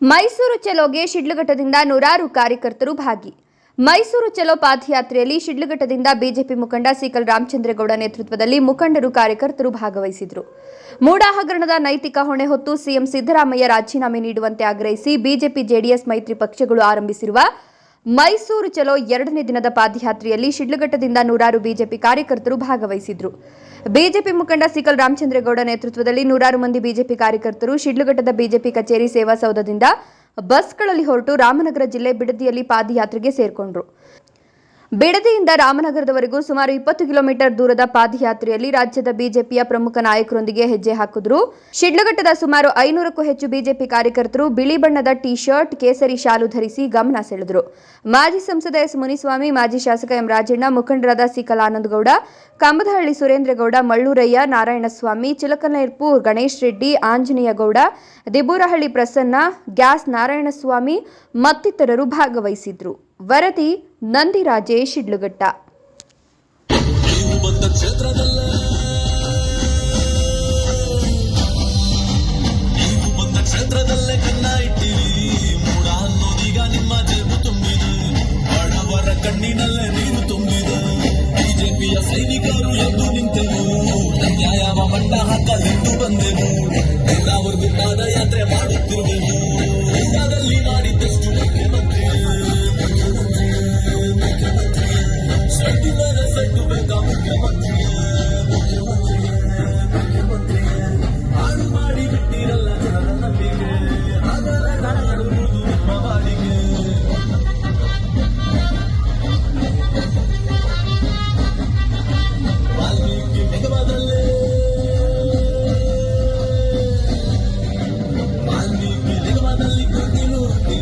ಮೈಸೂರು ಚಲೋಗೆ ಶಿಡ್ಲಘಟ್ಟದಿಂದ ನೂರಾರು ಕಾರ್ಯಕರ್ತರು ಭಾಗಿ. ಮೈಸೂರು ಚಲೋ ಪಾದಯಾತ್ರೆಯಲ್ಲಿ ಶಿಡ್ಲಘಟ್ಟದಿಂದ ಬಿಜೆಪಿ ಮುಖಂಡ ಸಿಕಲ್ ರಾಮಚಂದ್ರೇಗೌಡ ನೇತೃತ್ವದಲ್ಲಿ ಮುಖಂಡರು ಕಾರ್ಯಕರ್ತರು ಭಾಗವಹಿಸಿದರು. ಮೂಡಾ ಹಗರಣದ ನೈತಿಕ ಹೊಣೆ ಹೊತ್ತು ಸಿಎಂ ಸಿದ್ದರಾಮಯ್ಯ ರಾಜೀನಾಮೆ ನೀಡುವಂತೆ ಆಗ್ರಹಿಸಿ ಬಿಜೆಪಿ ಜೆಡಿಎಸ್ ಮೈತ್ರಿ ಪಕ್ಷಗಳು ಆರಂಭಿಸಿರುವ ಮೈಸೂರು ಚಲೋ ಎರಡನೇ ದಿನದ ಪಾದಯಾತ್ರೆಯಲ್ಲಿ ಶಿಡ್ಲಘಟ್ಟದಿಂದ ನೂರಾರು ಬಿಜೆಪಿ ಕಾರ್ಯಕರ್ತರು ಭಾಗವಹಿಸಿದ್ರು. ಬಿಜೆಪಿ ಮುಖಂಡ ಸಿಕಲ್ ರಾಮಚಂದ್ರೇಗೌಡ ನೇತೃತ್ವದಲ್ಲಿ ನೂರಾರು ಮಂದಿ ಬಿಜೆಪಿ ಕಾರ್ಯಕರ್ತರು ಶಿಡ್ಲಘಟ್ಟದ ಬಿಜೆಪಿ ಕಚೇರಿ ಸೇವಾ ಸೌಧದಿಂದ ಬಸ್ಗಳಲ್ಲಿ ಹೊರಟು ರಾಮನಗರ ಜಿಲ್ಲೆ ಬಿಡದಿಯಲ್ಲಿ ಪಾದಯಾತ್ರೆಗೆ ಸೇರ್ಕೊಂಡ್ರು. ಬಿಡದಿಯಿಂದ ರಾಮನಗರದವರೆಗೂ ಸುಮಾರು ಇಪ್ಪತ್ತು ಕಿಲೋಮೀಟರ್ ದೂರದ ಪಾದಯಾತ್ರೆಯಲ್ಲಿ ರಾಜ್ಯದ ಬಿಜೆಪಿಯ ಪ್ರಮುಖ ನಾಯಕರೊಂದಿಗೆ ಹೆಜ್ಜೆ ಹಾಕಿದ್ರು. ಶಿಡ್ಲಘಟ್ಟದ ಸುಮಾರು ಐನೂರಕ್ಕೂ ಹೆಚ್ಚು ಬಿಜೆಪಿ ಕಾರ್ಯಕರ್ತರು ಬಿಳಿ ಬಣ್ಣದ ಟಿ ಶರ್ಟ್ ಕೇಸರಿ ಶಾಲು ಧರಿಸಿ ಗಮನ ಸೆಳೆದರು. ಮಾಜಿ ಸಂಸದ ಎಸ್. ಮುನಿಸ್ವಾಮಿ, ಮಾಜಿ ಶಾಸಕ ಎಂ. ರಾಜಣ್ಣ, ಮುಖಂಡರಾದ ಸಿ. ಕಲಾನಂದಗೌಡ, ಕಂಬದಹಳ್ಳಿ ಸುರೇಂದ್ರಗೌಡ, ಮಳ್ಳೂರಯ್ಯ, ನಾರಾಯಣಸ್ವಾಮಿ ಚಿಲಕನೇರ್ಪು ಗಣೇಶ್ ರೆಡ್ಡಿ, ಆಂಜನೇಯಗೌಡ, ದಿಬೂರಹಳ್ಳಿ ಪ್ರಸನ್ನ, ಗ್ಯಾಸ್ ನಾರಾಯಣಸ್ವಾಮಿ ಮತ್ತಿತರರು ಭಾಗವಹಿಸಿದ್ರು. ವರದಿ ನಂದಿ ರಾಜೇಶ್ ಇಡ್ಲುಗಟ್ಟ. ಕಣ್ಣಿನಲ್ಲೇ ನೀರು ತುಂಬಿದ. ಬಿಜೆಪಿಯ ಸೈನಿಕರು ಎದ್ದು ನಿಂತೆವು ನ್ಯಾಯಾಮ ಮಟ್ಟ ಹಾಕಲೆಂದು ಬಂದೆವು. ಎಲ್ಲವರು ಪಾದಯಾತ್ರೆ ಯಾತ್ರೆ ಮಾಡುತ್ತಿರುವೆವು. Gracias.